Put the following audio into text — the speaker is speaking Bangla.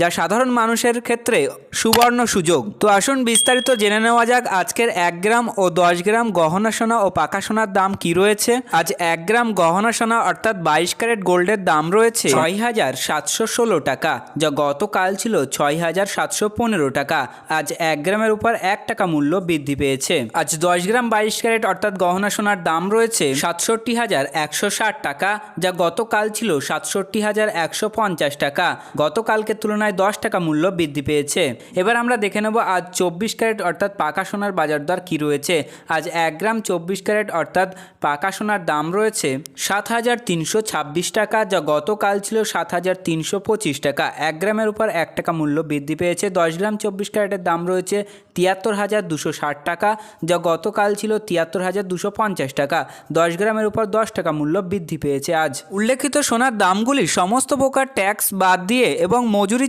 যা সাধারণ মানুষের ক্ষেত্রে সুবর্ণ সুযোগ। তো আসুন বিস্তারিত জেনে নেওয়া যাক আজকের এক গ্রাম ও দশ গ্রাম গহনা সোনা ও পাকা সোনার দাম কি রয়েছে। আজ এক গ্রাম গহনা সোনা অর্থাৎ বাইশ ক্যারেট গোল্ডের দাম রয়েছে ছয় হাজার সাতশো ষোলো টাকা, যা গতকাল ছিল ছয় হাজার সাতশো পনেরো টাকা। আজ এক গ্রামের উপর এক টাকা মূল্য বৃদ্ধি পেয়েছে। আজ দশ গ্রাম বাইশ ক্যারেট অর্থাৎ গহনা সোনার দাম রয়েছে সাতষট্টি হাজার একশো ষাট টাকা, যা গতকাল ছিল সাতষট্টি হাজার একশো পঞ্চাশ টাকা। গতকালকে তুলনায় দশ টাকা মূল্য বৃদ্ধি পেয়েছে। এবার আমরা দেখে নেব আজ চব্বিশ ক্যারেট অর্থাৎ পাকা সোনার বাজার দর কী রয়েছে। আজ এক গ্রাম চব্বিশ ক্যারেট অর্থাৎ পাকা সোনার দাম রয়েছে সাত হাজার তিনশো ছাব্বিশ টাকা, যা গতকাল ছিল সাত হাজার তিনশো পঁচিশ টাকা। এক গ্রামের উপর এক টাকা মূল্য বৃদ্ধি পেয়েছে। দশ গ্রাম চব্বিশ ক্যারেটের দাম রয়েছে তিয়াত্তর হাজার দুশো ষাট টাকা, যা গতকাল ছিল তিয়াত্তর হাজার দুশো পঞ্চাশ টাকা। দশ গ্রামের উপর দশ টাকা মূল্য বৃদ্ধি পেয়েছে আজ। উল্লেখিত সোনার দামগুলি সমস্ত প্রকার ট্যাক্স বাদ দিয়ে এবং মজুরি